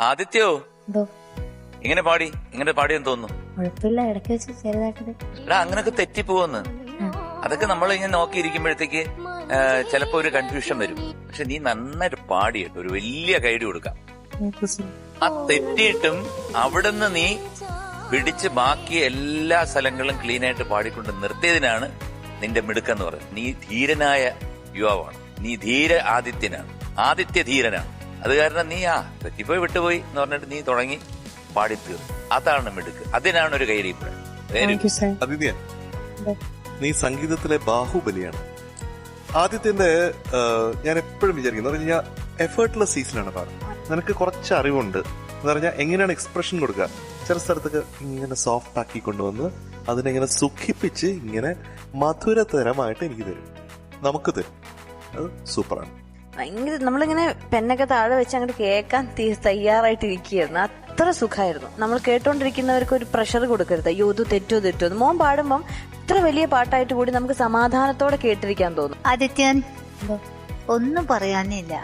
ആദിത്യോ? എന്തോ? ഇങ്ങനെ പാടി ഇങ്ങനെ പാടിയെന്ന് തോന്നുന്നു. കുഴപ്പമില്ല ഇടയ്ക്ക് വെച്ച് എടാ അങ്ങനൊക്കെ തെറ്റിപ്പോവെന്ന്. അതൊക്കെ നമ്മൾ ഇങ്ങനെ നോക്കിയിരിക്കുമ്പോഴത്തേക്ക് ചിലപ്പോ ഒരു കൺഫ്യൂഷൻ വരും. പക്ഷെ നീ നന്നായിട്ട് പാടിയിട്ട് ഒരു വലിയ കൈഡി കൊടുക്കാം. ആ തെറ്റിയിട്ടും അവിടുന്ന് നീ പിടിച്ച് ബാക്കി എല്ലാ സ്ഥലങ്ങളും ക്ലീൻ ആയിട്ട് പാടിക്കൊണ്ട് നിർത്തിയതിനാണ് നിന്റെ മിടുക്കെന്ന് പറയുന്നത്. നീ ധീരനായ യുവാവാണ്. നീ ധീര ആദിത്യനാണ്. ആദിത്യ ധീരനാണ്. അത് കാരണം നീ ആ തെറ്റിപ്പോയി വിട്ടുപോയി എന്ന് പറഞ്ഞിട്ട് നീ തുടങ്ങി പാടിത്തീർന്നു. അതാണ് മിടുക്ക്. അതിനാണ് ഒരു അതിഥിയ നീ സംഗീതത്തിലെ ബാഹുബലിയാണ്. ആദ്യത്തിന്റെ ഞാൻ എപ്പോഴും വിചാരിക്കുന്നു പറഞ്ഞു പറഞ്ഞാൽ എഫേർട്ട്ലെസ് സീസണാണ് പാടുന്നത് നിനക്ക് കുറച്ച് അറിവുണ്ട്. എന്ന് പറഞ്ഞാൽ എങ്ങനെയാണ് എക്സ്പ്രഷൻ കൊടുക്കുക? ചില സ്ഥലത്തൊക്കെ ഇങ്ങനെ സോഫ്റ്റ് ആക്കി കൊണ്ടുവന്ന് അതിനെങ്ങനെ സുഖിപ്പിച്ച് ഇങ്ങനെ മധുരതരമായിട്ട് എനിക്ക് തരും. നമുക്ക് തരും. അത് സൂപ്പറാണ് ഭയങ്കര നമ്മളിങ്ങനെ പെന്നൊക്കെ താഴെ വെച്ച് അങ്ങോട്ട് കേൾക്കാൻ തയ്യാറായിട്ടിരിക്കുകയായിരുന്നു. അത്ര സുഖമായിരുന്നു. നമ്മൾ കേട്ടോണ്ടിരിക്കുന്നവർക്ക് ഒരു പ്രഷർ കൊടുക്കരുത്. അയ്യോ ഇത് തെറ്റോ തെറ്റോ മോൻ പാടുമ്പം ഇത്ര വലിയ പാട്ടായിട്ട് കൂടി നമുക്ക് സമാധാനത്തോടെ കേട്ടിരിക്കാൻ തോന്നും. ആദിത്യൻ ഒന്നും പറയാനില്ല.